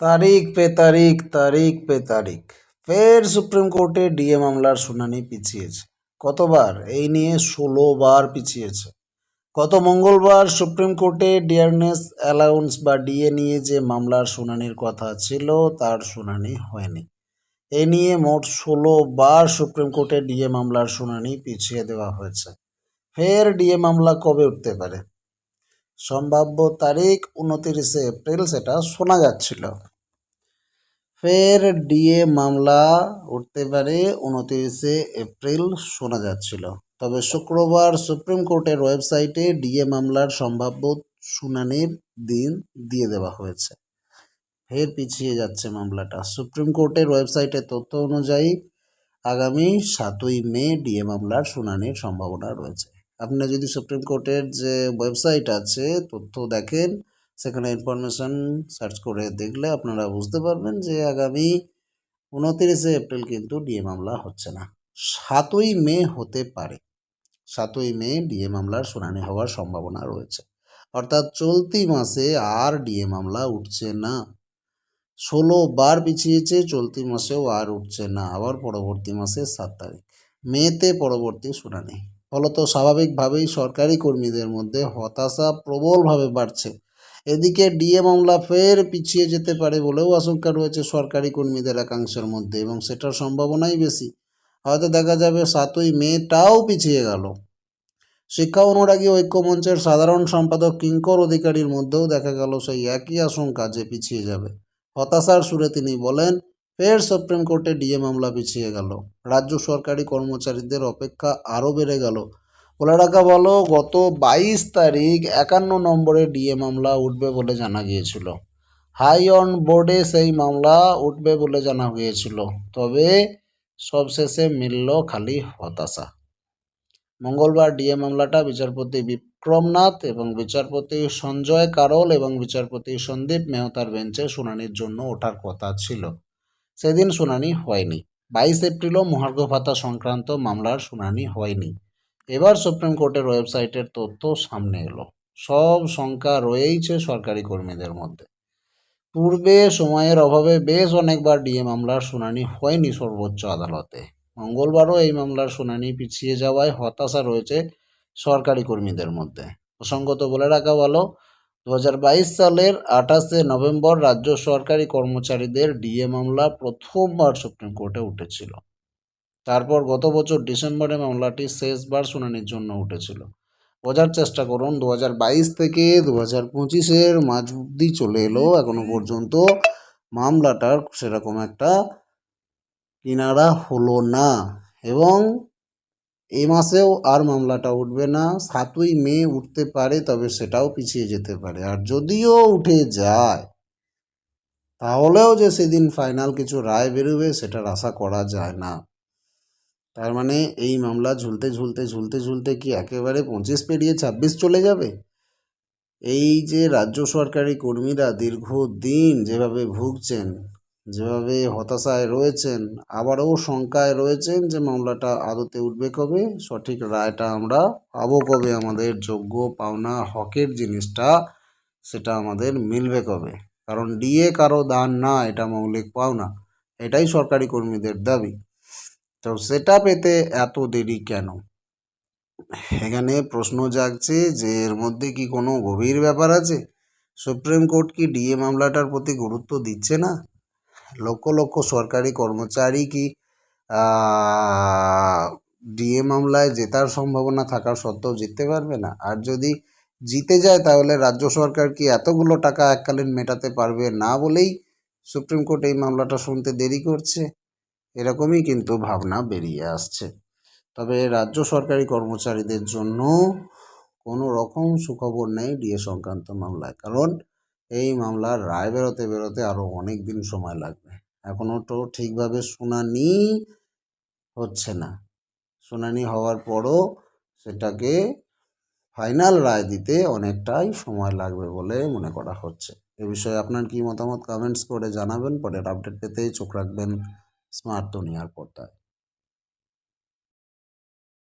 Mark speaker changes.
Speaker 1: তারিখ পে তারিখ তারিখ পে তারিখ। ফের সুপ্রিম কোর্টে ডিএ মামলার শুনানি পিছিয়েছে। কতবার? এই নিয়ে ষোলো বার পিছিয়েছে। গত মঙ্গলবার সুপ্রিম কোর্টে ডিয়ারনেস অ্যালাউন্স বা ডিএ নিয়ে যে মামলার শুনানির কথা ছিল, তার শুনানি হয়নি। এ নিয়ে মোট ষোলো বার সুপ্রিম কোর্টে ডিএ মামলার শুনানি পিছিয়ে দেওয়া হয়েছে। ফের ডিএ মামলা কবে উঠতে পারে? সম্ভাব্য তারিখ উনতিরিশে এপ্রিল, সেটা শোনা যাচ্ছিল। ফের ডিএ মামলা উঠতে পারে উনতিরিশে এপ্রিল শোনা যাচ্ছিল। তবে শুক্রবার সুপ্রিম কোর্টের ওয়েবসাইটে ডিএ মামলার সম্ভাব্য শুনানির দিন দিয়ে দেওয়া হয়েছে। ফের পিছিয়ে যাচ্ছে মামলাটা। সুপ্রিম কোর্টের ওয়েবসাইটে তথ্য অনুযায়ী, আগামী সাতই মে ডিএ মামলার শুনানির সম্ভাবনা রয়েছে। আপনি যদি সুপ্রিম কোর্টের যে ওয়েবসাইট আছে, তথ্য দেখেন সেখানে ইনফরমেশন সার্চ করে দেখলে আপনারা বুঝতে পারবেন যে আগামী উনতিরিশে এপ্রিল কিন্তু ডিএ মামলা হচ্ছে না। সাতই মে হতে পারে। সাতই মে ডিএ মামলার শুনানি হওয়ার সম্ভাবনা রয়েছে। অর্থাৎ চলতি মাসে আর ডিএ মামলা উঠছে না। ষোলো বার পিছিয়েছে, চলতি মাসেও আর উঠছে না। আবার পরবর্তী মাসে সাত তারিখ। মেতে পরবর্তী শুনানি। ফলত স্বাভাবিকভাবেই সরকারি কর্মীদের মধ্যে হতাশা প্রবলভাবে বাড়ছে। এদিকে ডিএ মামলা ফের পিছিয়ে যেতে পারে বলেও আশঙ্কা রয়েছে সরকারি কর্মীদের একাংশের মধ্যে এবং সেটার সম্ভাবনাই বেশি। হয়তো দেখা যাবে সাতই মেটাও পিছিয়ে গেল। শিক্ষা অনুরাগী ঐক্যমঞ্চের সাধারণ সম্পাদক কিঙ্কর অধিকারীর মধ্যেও দেখা গেল সেই একই আশঙ্কা যে পিছিয়ে যাবে। হতাশার সুরে তিনি বলেন, ফের সুপ্রিম কোর্টে ডিএ মামলা পিছিয়ে গেল। রাজ্য সরকারি কর্মচারীদের অপেক্ষা আরও বেড়ে গেল। বলে রাখা বলো গত বাইশ তারিখ একান্ন নম্বরে ডিএ মামলা উঠবে বলে জানা গিয়েছিল। হাই অন বোর্ডে সেই মামলা উঠবে বলে জানা গিয়েছিল, তবে সবশেষে মিলল খালি হতাশা। মঙ্গলবার ডিএ মামলাটা বিচারপতি বিক্রমনাথ এবং বিচারপতি সঞ্জয় কারল এবং বিচারপতি সন্দীপ মেহতার বেঞ্চে শুনানির জন্য ওঠার কথা ছিল। সেদিন শুনানি হয়নি। বাইশ এপ্রিলও মহার্ঘ ভাতা সংক্রান্ত মামলার শুনানি হয়নি। এবার সুপ্রিম কোর্টের ওয়েবসাইটের তথ্য সামনে এলো। সব শঙ্কা রয়েইছে সরকারি কর্মীদের মধ্যে। পূর্বে সময়ের অভাবে বেশ অনেকবার ডিএ মামলার শুনানি হয়নি সর্বোচ্চ আদালতে। মঙ্গলবারও এই মামলার শুনানি পিছিয়ে যাওয়ায় হতাশা রয়েছে সরকারি কর্মীদের মধ্যে। প্রসঙ্গত বলে রাখা ভালো দু সালের আঠাশে নভেম্বর রাজ্য সরকারি কর্মচারীদের ডিএ মামলা প্রথমবার সুপ্রিম কোর্টে উঠেছিল। তারপর গত বছর ডিসেম্বরে মামলাটি শেষবার শুনানির জন্য উঠেছিল। বোঝার চেষ্টা করুন দু হাজার বাইশ থেকে দু হাজার পঁচিশের মাঝ অব্দি চলে এলো এখনও পর্যন্ত। মামলাটার সেরকম একটা কিনারা হলো না এবং এই মাসেও আর মামলাটা উঠবে না। সাতই মে উঠতে পারে, তবে সেটাও পিছিয়ে যেতে পারে। আর যদিও উঠে যায়, তাহলেও যে সেদিন ফাইনাল কিছু রায় বেরোবে, সেটার আশা করা যায় না। তার মানে এই মামলা ঝুলতে ঝুলতে ঝুলতে ঝুলতে কি একেবারে পঁচিশ পেরিয়ে ছাব্বিশ চলে যাবে? এই যে রাজ্য সরকারি কর্মীরা দীর্ঘদিন যেভাবে ভুগছেন, যেভাবে হতাশায় রয়েছেন, আবারও শঙ্কায় রয়েছেন যে মামলাটা আদতে উঠবে কবে? সঠিক রায়টা আমরা পাবো কবে? আমাদের যোগ্য পাওনা হকের জিনিসটা, সেটা আমাদের মিলবে কবে? কারণ ডিএ কারও দান না, এটা মৌলিক পাওনা। এটাই সরকারি কর্মীদের দাবি। তো সেটা পেতে এত দেরি কেন? এখানে প্রশ্ন জাগছে যে এর মধ্যে কি কোনো গভীর ব্যাপার আছে? সুপ্রিম কোর্ট কি ডিএ মামলাটার প্রতি গুরুত্ব দিচ্ছে না? লক্ষ লক্ষ সরকারি কর্মচারী কি ডিএ মামলায় জেতার সম্ভাবনা থাকা সত্ত্বেও জিততে পারবে না? আর যদি জিতে যায়, তাহলে রাজ্য সরকার কি এতগুলো টাকা এককালীন মেটাতে পারবে না বলেই সুপ্রিম কোর্ট এই মামলাটা শুনতে দেরি করছে? এরকমই কিন্তু ভাবনা বেরিয়ে আসছে। তবে রাজ্য সরকারি কর্মচারীদের জন্য কোনো রকম সুখবর নেই ডিএ সংক্রান্ত মামলায়। কারণ এই মামলার রায় বেরোতে বেরোতে আরও অনেক দিন সময় লাগবে। এখনও তো ঠিকভাবে শুনানি হচ্ছে না। শুনানি হওয়ার পরও সেটাকে ফাইনাল রায় দিতে অনেকটাই সময় লাগবে বলে মনে করা হচ্ছে। এ বিষয়ে আপনার কি মতামত? কমেন্টস করে জানাবেন। পরের আপডেট পেতে চোখ রাখবেন। स्मार्टफ़ोन तो यार पड़ता है।